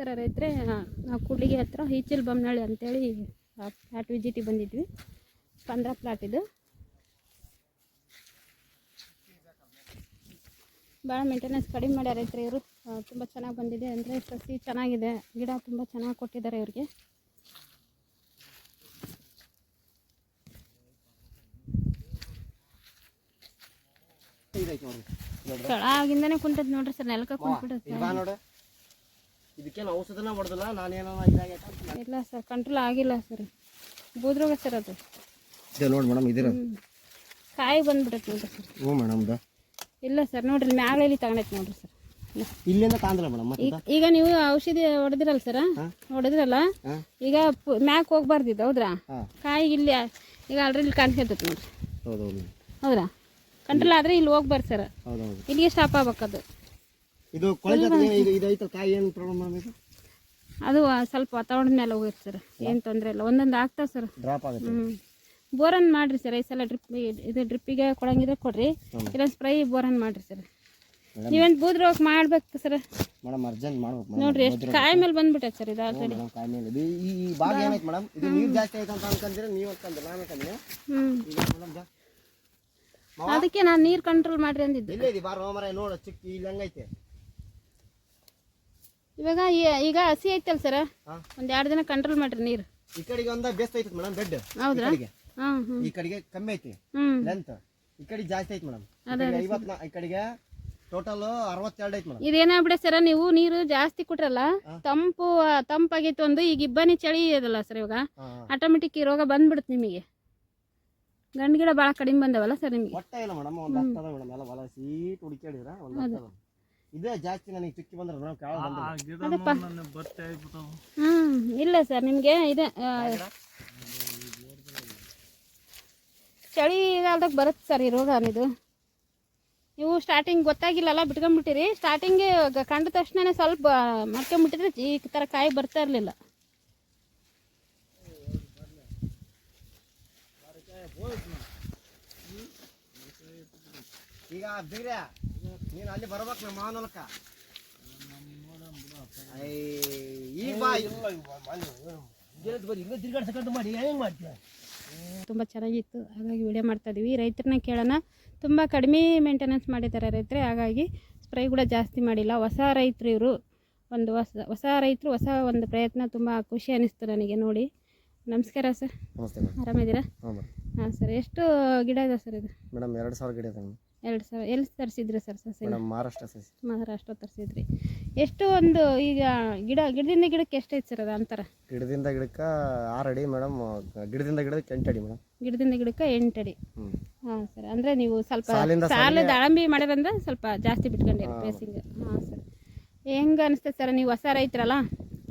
ನಮಸ್ಕಾರ ರೈತರೆ. ನಾವು ಕೂಡ್ಲಿಗೆ ಹತ್ರ ಈಚಿಲ್ ಬೊಮ್ಮನಹಳ್ಳಿ ಅಂತೇಳಿ ಪ್ಲಾಟ್ ವಿಜಿಟಿ ಬಂದಿದ್ವಿ. ಪಂದ್ರ ಫ್ಲಾಟ್ ಇದು. ಭಾಳ ಮೇಂಟೆನೆನ್ಸ್ ಕಡಿಮೆ ಮಾಡ್ಯಾರ ರೈತರು ಇವರು. ತುಂಬ ಚೆನ್ನಾಗಿ ಬಂದಿದೆ ಅಂದರೆ ಸಸಿ ಚೆನ್ನಾಗಿದೆ ಗಿಡ ತುಂಬ ಚೆನ್ನಾಗಿ ಕೊಟ್ಟಿದ್ದಾರೆ ಇವ್ರಿಗೆ. ಕೆಳಗಿಂದನೇ ಕುಂತದ್ ನೋಡ್ರಿ ಸರ್ ನೆಲಕ್ಕೆ ಕುಂತ್ಬಿಡುತ್ತೆ ನೋಡು. ಇದಕ್ಕೇನು ಔಷಧನ ಹೊಡೆದಿಲ್ಲ ನಾನೇನೋ ಇದಾಗೈತೆ ಅಂತ ಇಲ್ಲ ಸರ್ ಕಂಟ್ರೋಲ್ ಆಗಿಲ್ಲ ಸರ್. ಬೂದ್ರೋಗ ಸರ್ ಅದು. ಇದು ನೋಡಿ ಮೇಡಮ್ ಇದಿರ. ಕಾಯಿ ಬಂದ್ಬಿಡತ್ತೆ ನೋಡ್ರಿ ಸರ್. ಹ್ಞೂ ಮೇಡಮ್ ಇಲ್ಲ ಸರ್ ನೋಡ್ರಿ ಮ್ಯಾಲೆ ತಗೊಂಡೈತೆ ನೋಡ್ರಿ ಸರ್. ಇಲ್ಲಿಂದ ತಾಂದಿಲ್ಲ ಮೇಡಮ್ ಈಗ ಈಗ ನೀವು ಔಷಧಿ ಹೊಡೆದಿರಲ್ಲ ಸರ್ ಹೊಡೆದ್ರಲ್ಲ? ಈಗ ಪು- ಮ್ಯಾಕ್ ಹೋಗ್ಬಾರ್ದಿದ್ದು ಹೌದ್ರಾ? ಹಾಂ. ಕಾಯಿ ಇಲ್ಲಿ ಈಗ ಆಲ್ರೆಡಿ ಇಲ್ಲಿ ಕಾಣಿಸ್ತೈತೆ ನೋಡ್ರಿ. ಹೌದು ಹೌದು ಹೌದ್ರಾ? ಕಂಟ್ರೋಲ್ ಆದರೆ ಇಲ್ಲಿ ಹೋಗ್ಬಾರ್ದು ಸರ್. ಹೌದು ಹೌದು ಇಲ್ಲಿಗೆ ಸ್ಟಾಪ್ ಆಗ್ಬೇಕದು. ಇದು ಕೊಳೆ ಇದು ಇದು ಐತಲ್ಲ ಕಾಯಿ ಏನು ಪ್ರಾಬ್ಲಮ್ ಮೇಡಮ್ ಅದು ಸ್ವಲ್ಪ ವಾತಾವರಣದ ಮೇಲೆ ಹೋಗುತ್ತೆ ಸರ್. ಏನು ತೊಂದರೆ ಇಲ್ಲ. ಒಂದೊಂದು ಆಗ್ತಾವೆ ಸರ್. ಡ್ರಾಪ್ ಆಗುತ್ತೆ. ಹ್ಞೂ ಬೋರನ್ ಮಾಡಿರಿ ಸರ್. ಈ ಸಲ ಡ್ರಿಪ್ ಇದು ಡ್ರಿಪ್ಪಿಗೆ ಕೊಡಂಗಿದ್ರೆ ಕೊಡ್ರಿ. ಇಲ್ಲ ಸ್ಪ್ರೈ ಬೋರನ್ ಮಾಡಿರಿ ಸರ್. ನೀವೇನು ಬೂದ್ರ ಹೋಗಿ ಮಾಡ್ಬೇಕು ಸರ್? ಮೇಡಮ್ ಅರ್ಜೆಂಟ್ ಮಾಡ್ಬೇಕು ನೋಡ್ರಿ ಎಷ್ಟು ಕಾಯಿ ಮೇಲೆ ಬಂದ್ಬಿಟ್ಟೈತೆ ಸರ್ ಇದು ಆಲ್ರೆಡಿ ಕಾಯಿ ಮೇಲೆ. ಇದು ಈ ಈ ಭಾಗ ಏನೈತೆ ಮೇಡಮ್? ಇದು ನೀರು ಜಾಸ್ತಿ ಆಯ್ತು ಅಂತ ಅನ್ಕೊಂತೀರಾ ನೀವು ಅನ್ಕೊಂಡ್ರೆ ನಾನು ಅನ್ಕೊಂಡ್ರೆ. ಹ್ಞೂ ಮೇಡಮ್ ಅದಕ್ಕೆ ನಾನು ನೀರು ಕಂಟ್ರೋಲ್ ಮಾಡ್ರಿ ಅಂದಿದ್ದೆ. ಇಲ್ಲ ಇದೆ ಬಾರ ಹೋಮರ ನೋಡು ಚಿಕ್ಕ ಇಲ್ಲಿ ಹೆಂಗೈತೆ? ಇವಾಗ ಈಗ ಹಸಿ ಐತಲ್ ಸರ್ ಒಂದ್ ಎರಡು ದಿನ ಕಂಟ್ರೋಲ್ ಮಾಡ್ರಿ ನೀರು. ಈ ಕಡೆಗೆ ಒಂದ ಬೆಸ್ಟ್ ಐತೆ ಮೇಡಮ್ ಬೆಡ್ ಈ ಹೌದ್ರಾ? ಈ ಕಡೆಗೆ ಕಮ್ಮಿ ಐತಿ. ಲೆಂತ್ ಈ ಕಡೆ ಜಾಸ್ತಿ ಐತಿ ಮೇಡಮ್ ಐವತ್ನಾ ಈ ಕಡೆಗೆ ಟೋಟಲ್ ಅರವತ್ತೆರಡು ಐತಿ ಮೇಡಮ್ ಇದೇನಾಗ್ಬಿಡೆ ಸರ ನೀವು ನೀರು ಜಾಸ್ತಿ ಕೊಟ್ರಲ್ಲ ತಂಪು ತಂಪಾಗಿತ್ತು ಒಂದು ಈಗ ಇಬ್ಬನಿ ಚಳಿ ಇದಲ್ಲ ಸರ್ ಇವಾಗ. ಆಟೋಮೆಟಿಕ್ ಈ ರೋಗ ಬಂದ್ಬಿಡುತ್ತೆ ನಿಮಗೆ. ಗಂಡು ಗಿಡ ಭಾಳ ಕಡಿಮೆ ಬಂದವಲ್ಲ ಸರ್ ನಿಮಗೆ. ಹೊಟ್ಟೆ ಇಲ್ಲ ಮೇಡಮ್ ಒಂದು ಹತ್ತು ಅದ ಮೇಡಮ್ ಎಲ್ಲ ಹೊಲ ಸೀಟ್ ಹುಡುಕ್ಯಾಡಿದ್ರ ಒಂದು ಇದೇ ಜಾಸ್ತಿ ನನಗೆ ಚುಕ್ಕಿ ಬಂದ್ರೆ ನಾವು ಕೆಳಗೆ ಬಂದಿಲ್ಲ. ಅದಪ್ಪ. ಹ್ಞೂ ಇಲ್ಲ ಸರ್ ನಿಮಗೆ ಇದೆ ಆ, ಚಳಿಗಾಲದಾಗ ಬರುತ್ತೆ ಸರ್ ಈ ರೋಗ ಇದು. ನೀವು ಸ್ಟಾರ್ಟಿಂಗ್ ಗೊತ್ತಾಗಿಲ್ಲಲ್ಲ ಬಿಟ್ಕೊಂಡ್ಬಿಟ್ಟಿರಿ. ಸ್ಟಾರ್ಟಿಂಗ್ ಕಂಡ ತಕ್ಷಣನೇ ಸ್ವಲ್ಪ ಮಾಡ್ಕೊಂಬಿಟ್ಟಿದ್ರೆ ಈ ಥರ ಕಾಯಿ ಬರ್ತಾ ಇರಲಿಲ್ಲ. ಈಗ ಬೀಗ್ರೆ ನೀನು ಅಲ್ಲಿ ಬರ್ಬೇಕು ನಮ್ಮ ಮಾವನ ಹೊಲಕ್ಕ ಐ, ಈಗ ಬಾ ಮಾಡಿ ಹೆಂಗ್ ಮಾಡ್ತೀಯ? ತುಂಬ ಚೆನ್ನಾಗಿತ್ತು. ಹಾಗಾಗಿ ವಿಡಿಯೋ ಮಾಡ್ತಾ ಇದೀವಿ. ರೈತರನ್ನ ಕೇಳೋಣ. ತುಂಬ ಕಡಿಮೆ ಮೇಂಟೆನೆನ್ಸ್ ಮಾಡಿದ್ದಾರೆ ರೈತರೇ. ಹಾಗಾಗಿ ಸ್ಪ್ರೈ ಕೂಡ ಜಾಸ್ತಿ ಮಾಡಿಲ್ಲ. ಹೊಸ ರೈತರು ಇವರು. ಒಂದು ಹೊಸ ಹೊಸ ರೈತರು ಹೊಸ ಒಂದು ಪ್ರಯತ್ನ ತುಂಬ ಖುಷಿ ಅನಿಸ್ತು ನನಗೆ ನೋಡಿ. ನಮಸ್ಕಾರ ಸರ್. ಆರಾಮಿದ್ದೀರಾ? ಹಾಂ ಸರ್. ಎಷ್ಟು ಗಿಡ ಇದೆ ಸರ್ ಇದು? ಮೇಡಮ್ ಎರಡು ಸಾವಿರ ಗಿಡ ಇದೆ ಎರಡು ಸಾವಿರ ಎಲ್ಲಿ ತರಿಸಿದ್ರಿ ಸರ್ ಸಸಿ? ಮೇಡಮ್ ಮಹಾರಾಷ್ಟ್ರ ಸಸಿ. ಮಹಾರಾಷ್ಟ್ರ ತರಿಸಿದ್ರಿ. ಎಷ್ಟು ಒಂದು ಈಗ ಗಿಡ ಗಿಡದಿಂದ ಗಿಡಕ್ಕೆ ಎಷ್ಟೈತೆ ಸರ್ ಅದು ಅಂತರ? ಗಿಡದಿಂದ ಗಿಡಕ್ಕೆ ಆರು ಅಡಿ ಮೇಡಮ್ ಗಿಡದಿಂದ ಗಿಡಕ್ಕೆ ಎಂಟು ಅಡಿ ಮೇಡಮ್. ಗಿಡದಿಂದ ಗಿಡಕ್ಕೆ ಎಂಟು ಅಡಿ. ಹಾಂ ಸರ್ ಅಂದರೆ ನೀವು ಸ್ವಲ್ಪ ಸಾಲಿಂದ ಅಳಂಬಿ ದಾಳಂಬಿ ಬಂದರೆ ಸ್ವಲ್ಪ ಜಾಸ್ತಿ ಬಿಟ್ಕೊಂಡಿರಿ ಪ್ಲೇಸಿಂಗ್ ಹಾಂ ಸರ್. ಹೆಂಗೆ ಅನಿಸ್ತೈತೆ ಸರ್ ನೀವು ಹೊಸ ರೈತರಲ್ಲ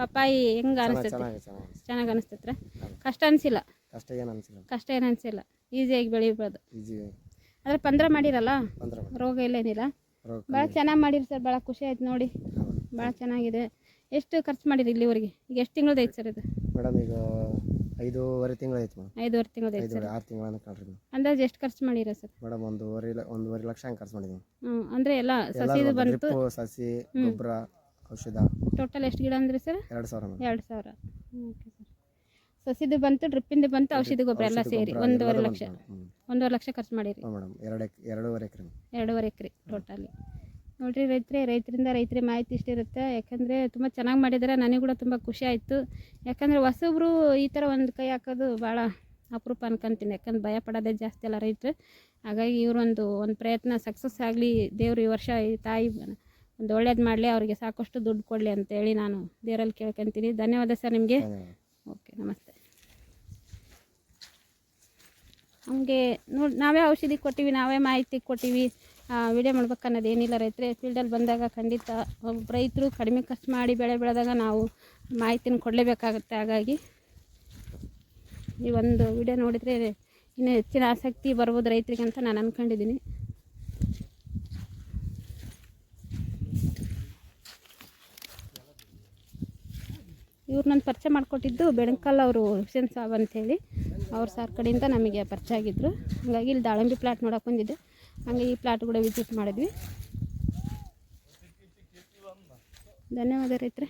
ಪಪ್ಪಾಯಿ ಹೆಂಗೆ ಅನಿಸ್ತೈತೆ? ಚೆನ್ನಾಗಿ ಚೆನ್ನಾಗಿ. ಚೆನ್ನಾಗಿ ಅನಿಸ್ತೈತ್ರ ಕಷ್ಟ ಅನಿಸಿಲ್ಲ. ಕಷ್ಟ ಏನು ಅನಿಸಿಲ್ಲ. ಕಷ್ಟ ಏನು ಅನಿಸಿಲ್ಲ. ಈಸಿಯಾಗಿ ಬೆಳಿಬೋದು. ಈಜಿ ಆದರೆ ಪಂದ್ರ ಮಾಡಿರಲ್ಲ? ರೋಗ ಇಲ್ಲ ಏನಿಲ್ಲ? ರೋಗ ಭಾಳ ಚೆನ್ನಾಗಿ ಮಾಡಿರಿ ಸರ್ ಭಾಳ ಖುಷಿ ಆಯ್ತು ನೋಡಿ. ಭಾಳ ಚೆನ್ನಾಗಿದೆ. ಎಷ್ಟು ಖರ್ಚು ಮಾಡಿರಿ ಇಲ್ಲಿವರೆಗೆ ಈಗ ಎಷ್ಟು ತಿಂಗಳದ್ದು ಐತೆ ಸರ್ ಇದು? ಮೇಡಮ್ ಈಗ ಐದೂವರೆ ತಿಂಗಳು ಐತೆ ಮೇಡಮ್. ಐದೂವರೆ ತಿಂಗಳದ್ದು ಐತೆ ಸರ್. ಆರು ತಿಂಗಳ ಮೇಡಮ್. ಅಂದಾಜು ಎಷ್ಟು ಖರ್ಚು ಮಾಡಿರ ಸರ್? ಮೇಡಮ್ ಒಂದೂವರೆ ಲ- ಒಂದೂವರೆ ಲಕ್ಷ ಹಂಗೆ ಖರ್ಚು ಮಾಡಿದ್ದೀನಿ ಹ್ಞೂ ಅಂದರೆ ಎಲ್ಲ ಸಸಿದು ಬಂತು? ಡ್ರಿಪ್ಪು ಸಸಿ ಗೊಬ್ಬರ ಔಷಧ. ಟೋಟಲ್ ಎಷ್ಟು ಗಿಡ ಅಂದ್ರಿ ಸರ್? ಎರಡು ಸಾವಿರ ಮೇಡಮ್. ಎರಡು ಸಾವಿರ. Okay sir. ಸಸಿದು ಬಂತು ಡ್ರಿಪ್ಪಿಂದ ಬಂತು ಔಷಧಿ ಗೊಬ್ಬರ ಎಲ್ಲ ಸೇರಿ. ಒಂದೂವರೆ ಲಕ್ಷ. ಒಂದೂವರೆ ಲಕ್ಷ ಖರ್ಚು ಮಾಡಿರಿ. ಹಾಂ ಮೇಡಮ್ ಎರಡು ಎರಡೂವರೆ ಎಕರೆ ಎರಡೂವರೆ ಎಕರೆ ಟೋಟಲಿ. ನೋಡ್ರಿ ರೈತರೇ ರೈತರಿಂದ ರೈತರ ಮಾಹಿತಿ ಇಷ್ಟಿರುತ್ತೆ. ಯಾಕಂದರೆ ತುಂಬ ಚೆನ್ನಾಗಿ ಮಾಡಿದ್ದಾರೆ ನನಗೆ ಕೂಡ ತುಂಬ ಖುಷಿ ಆಯಿತು. ಯಾಕಂದರೆ ಹೊಸಬ್ರು ಈ ಥರ ಒಂದು ಕೈ ಹಾಕೋದು ಭಾಳ ಅಪರೂಪ ಅನ್ಕೊಂತೀನಿ. ಯಾಕಂದ್ರೆ ಭಯ ಪಡೋದೇ ಜಾಸ್ತಿ ಅಲ್ಲ ರೈತರು. ಹಾಗಾಗಿ ಇವರೊಂದು ಒಂದು ಪ್ರಯತ್ನ ಸಕ್ಸಸ್ ಆಗಲಿ ದೇವರು ಈ ವರ್ಷ ಈ ತಾಯಿ ಒಂದು ಒಳ್ಳೇದು ಮಾಡಲಿ ಅವರಿಗೆ ಸಾಕಷ್ಟು ದುಡ್ಡು ಕೊಡಲಿ ಅಂತೇಳಿ ನಾನು ದೇವರಲ್ಲಿ ಕೇಳ್ಕೊತೀನಿ. ಧನ್ಯವಾದ ಸರ್ ನಿಮಗೆ. ಓಕೆ ನಮಸ್ತೆ. ನಮಗೆ ನೋಡಿ, ನಾವೇ ಔಷಧಿ ಕೊಟ್ಟಿವಿ, ನಾವೇ ಮಾಹಿತಿ ಕೊಟ್ಟಿವಿ. ವಿಡಿಯೋ ಮಾಡ್ಬೇಕು ಅನ್ನೋದು ಏನಿಲ್ಲ ರೈತರೆ. ಫೀಲ್ಡಲ್ಲಿ ಬಂದಾಗ ಖಂಡಿತ ರೈತರು ಕಡಿಮೆ ಖರ್ಚು ಮಾಡಿ ಬೆಳೆ ಬೆಳೆದಾಗ ನಾವು ಮಾಹಿತಿನ ಕೊಡಲೇಬೇಕಾಗುತ್ತೆ. ಹಾಗಾಗಿ ಈ ಒಂದು ವಿಡಿಯೋ ನೋಡಿದರೆ ಇನ್ನೂ ಹೆಚ್ಚಿನ ಆಸಕ್ತಿ ಬರ್ಬೋದು ರೈತರಿಗೆ ಅಂತ ನಾನು ಅಂದ್ಕೊಂಡಿದ್ದೀನಿ ಇವ್ರು ನನ್ನ ಪರಿಚಯ ಮಾಡಿಕೊಟ್ಟಿದ್ದು ಬೆಣಕಲ್ ಅವರು ಹುಸೇನ್ ಸಾಬ್ ಅಂತೇಳಿ. ಅವ್ರ ಸಾರ್ ಕಡೆಯಿಂದ ನಮಗೆ ಪರಿಚಯ ಆಗಿದ್ದರು ಹಾಗಾಗಿ ಇಲ್ಲಿ ದಾಳಂಬಿ ಪ್ಲಾಟ್ ನೋಡೋಕೆ ಬಂದಿದ್ದೆ. ಹಂಗೆ ಈ ಪ್ಲಾಟ್ ಕೂಡ ವಿಸಿಟ್ ಮಾಡಿದ್ವಿ. ಧನ್ಯವಾದ ರೈತರೆ.